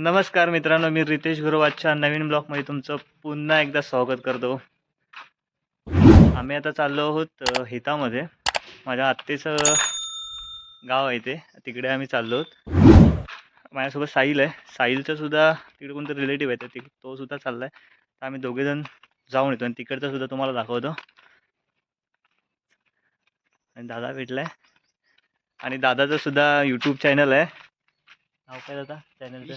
नमस्कार मित्रांनो मी रितेश गुरुवाजच्या नवीन ब्लॉगमध्ये तुमचं पुन्हा एकदा स्वागत करतो. आम्ही आता चाललो आहोत हितामध्ये. माझ्या आत्तेचं गाव आहे ते तिकडे आम्ही चाललो आहोत. माझ्यासोबत साहिल आहे. साहिलचं सुद्धा तिकडे कोणतं रिलेटिव्ह आहे तर तो सुद्धा चालला आहे तर आम्ही दोघेजण जाऊन येतो आणि तिकडचं सुद्धा तुम्हाला दाखवतो. आणि दादा भेटला आहे आणि दादाचं सुद्धा यूट्यूब चॅनल आहे. नाव काय दादा? चॅनलचं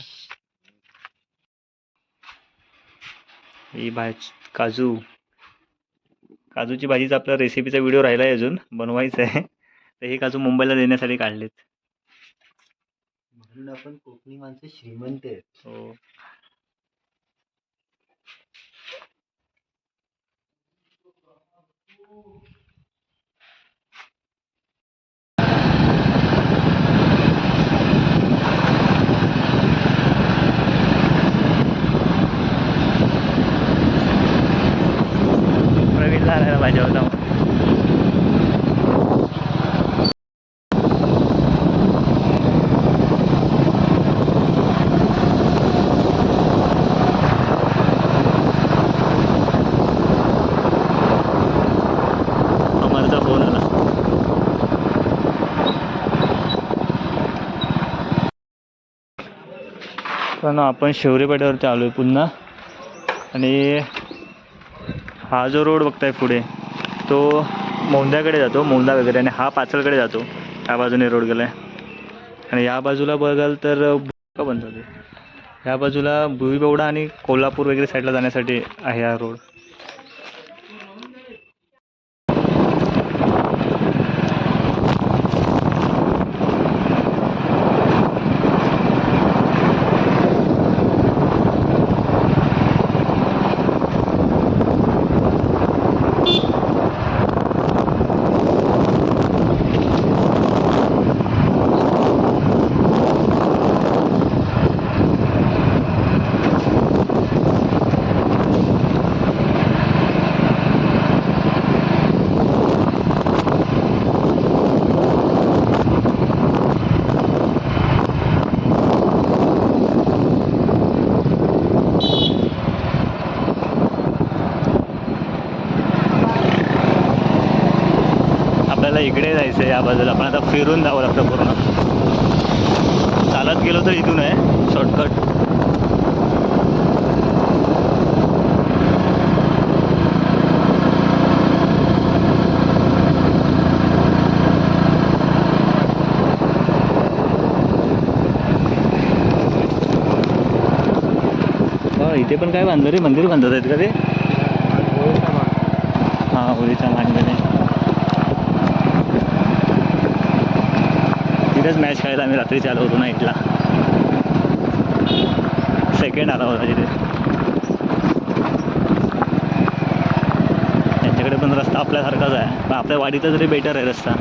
ही भाज काजू. काजूची भाजीचा आपला रेसिपीचा व्हिडिओ राहिला आहे अजून. बनवायचा आहे. तर हे काजू मुंबईला देण्यासाठी काढलेत. म्हणून आपण कोकणी माणसं श्रीमंत आहेत. हो. पाहिजे होता पण आपण शिवरे आलो आहे पुन्हा. आणि हा जो रोड बघताय पुढे तो मौंद्याकडे जातो मौंदा वगैरे आणि हा पाचलकडे जातो ह्या बाजूने रोड गेला आहे आणि या बाजूला बघाल तर का बंद होते ह्या बाजूला भुईबवडा आणि कोल्हापूर वगैरे साईडला जाण्यासाठी आहे हा रोड आपल्याला इकडे जायचं या बाजूला. पण आता फिरून जावं लागतं पूर्ण. चालत गेलो तर इथून आहे. शॉर्टकट हा, इथे पण काय बांधलं रे? मंदिर बांधत आहेत का ते? हां होळीच्या मांडणे तिथेच मॅच खेळायला आम्ही रात्रीच आलो होतो नाईटला सेकंड आला होता तिथे. त्यांच्याकडे पण रस्ता आपल्यासारखाच आहे. पण आपल्या वाडीचा तरी बेटर आहे रस्ता.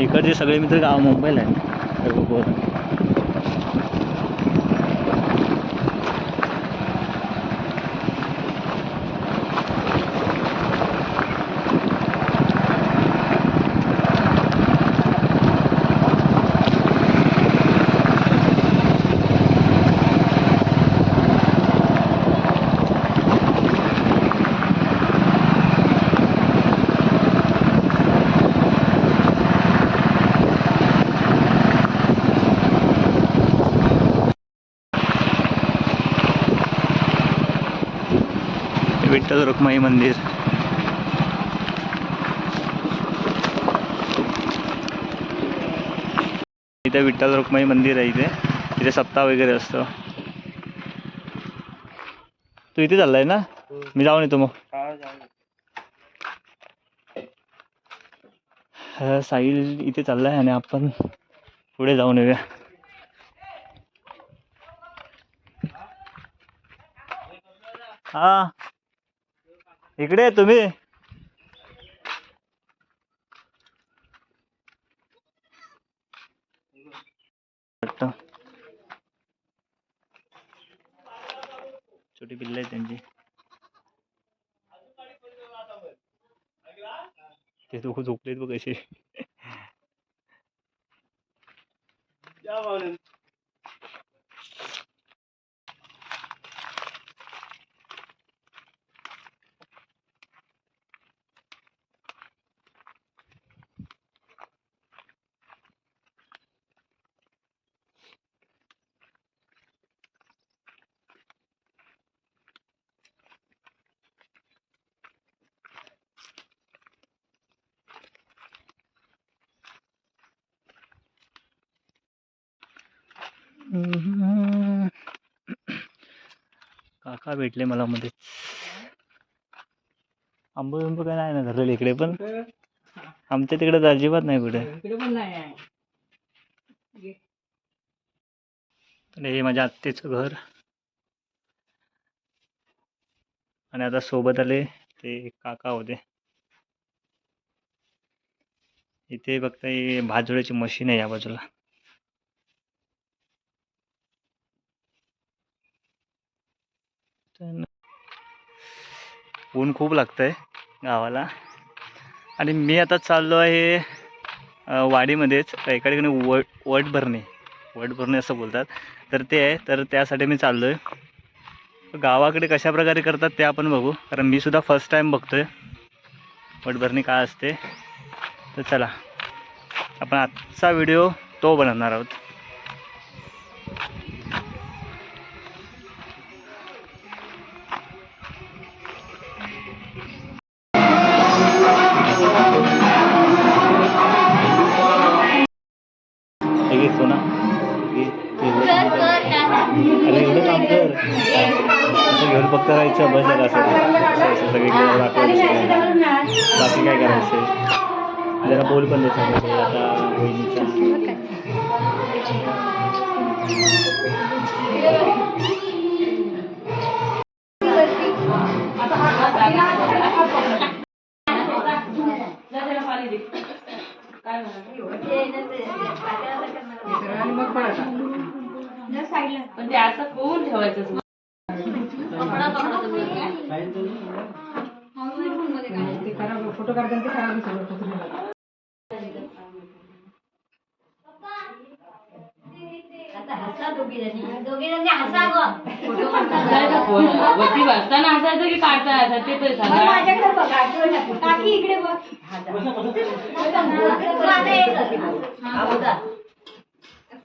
इकडचे सगळे मित्र गाव मुंबईला आहेत. विठ्ठल रुक्माई मंदिर. इथे विठ्ठल रुक्माई मंदिर आहे इथे. इथे सप्ताह वगैरे असतो. तू इथे चाललाय ना? मी जाऊन येतो मग. हा, साहिल इथे चाललाय आणि आपण पुढे जाऊन येऊया. हा. इकडे आहे तुम्ही. छोटी पिल्लं आहेत त्यांची. ते दोघं झोपलेत बघ कसे काका भेटले मला मध्ये. आंब बिंब काय नाही ना धरलेलं इकडे पण. आमच्या तिकडे अजिबात नाही कुठे. आणि हे माझ्या आत्तेचं घर. आणि आता सोबत आले ते काका होते. इथे फक्त हे भाजोड्याची मशीन आहे या बाजूला तर ऊन खूप लागतं आहे गावाला. आणि मी आता चाललो आहे वाडीमध्येच. एका ठिकाणी वट वट भरणे. वट भरणे असं बोलतात. तर ते आहे. तर त्यासाठी मी चाललो आहे गावाकडे कशा प्रकारे करतात ते आपण बघू. कारण मी सुद्धा फर्स्ट टाईम बघतो आहे वटभरणी काय असते. तर चला. आपण आजचा व्हिडिओ तो बनवणार आहोत. जरा बोल पण त्याच्यामध्ये आता पण ते असं कोण ठेवायचं फोटो काढताना ते खराब हसायचं कोण? वरती बसताना हसायचं की काढता हसायचं? ते तरी सांगा. माझ्याकडे बघा काकी इकडे बघ.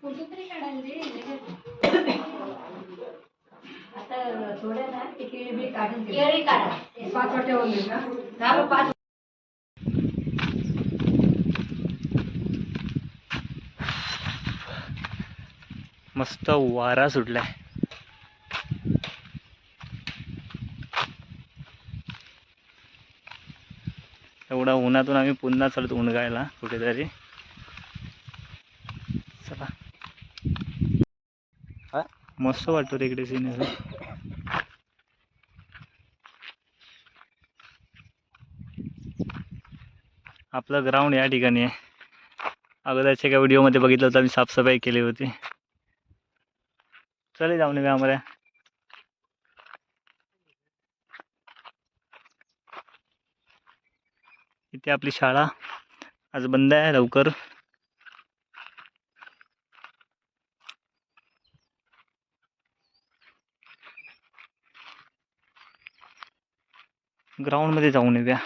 फोटो तरी काढायला रे आता थोड्या ना ते केळी काढून केळी काढा. पाच वाट्यावर नाही का? हा मग पाच मस्त वारा सुटलाय. एवढा उन्हातून आम्ही पुन्हा चालतो उणगायला कुठेतरी. चला. मस्त वाटतो रे इकडे सिनेरी आपलं ग्राउंड या ठिकाणी आहे. अगोदरच्या एका व्हिडिओमध्ये बघितलं होतं आम्ही साफसफाई केली होती. चले जाऊन येऊया आम्हाला. इथे आपली शाळा. आज बंद आहे लवकर. ग्राउंडमध्ये जाऊन येऊया.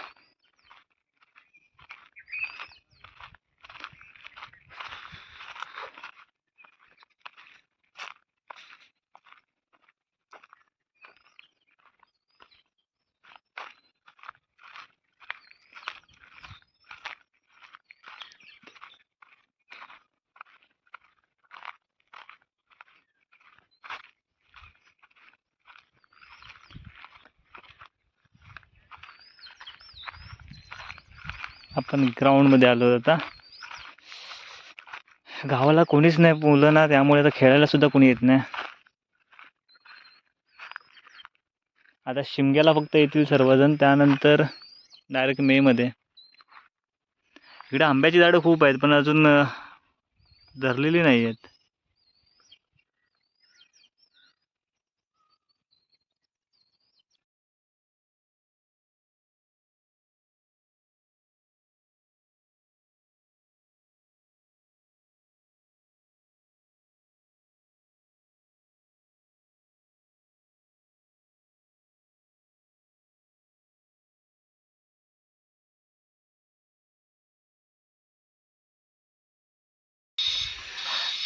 आपण ग्राउंडमध्ये आलो आता. गावाला कोणीच नाही मुलं ना त्यामुळे आता खेळायला सुद्धा कोणी येत नाही. आता शिमग्याला फक्त येतील सर्वजण त्यानंतर डायरेक्ट मेमध्ये इकडे आंब्याची झाडं खूप आहेत पण अजून धरलेली नाही आहेत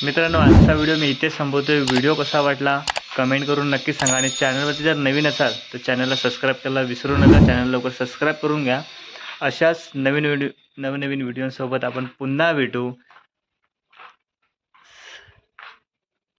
मित्रांनो आजचा व्हिडिओ मी इथे संपवतोय. व्हिडिओ कसा वाटला कमेंट करून नक्की सांगा. आणि चॅनलवरती जर नवीन असाल तर चॅनलला सबस्क्राईब करायला विसरू नका. चॅनल लवकर सबस्क्राईब करून घ्या. अशाच नवीन व्हिडिओ नवनवीन व्हिडिओंसोबत आपण पुन्हा भेटू.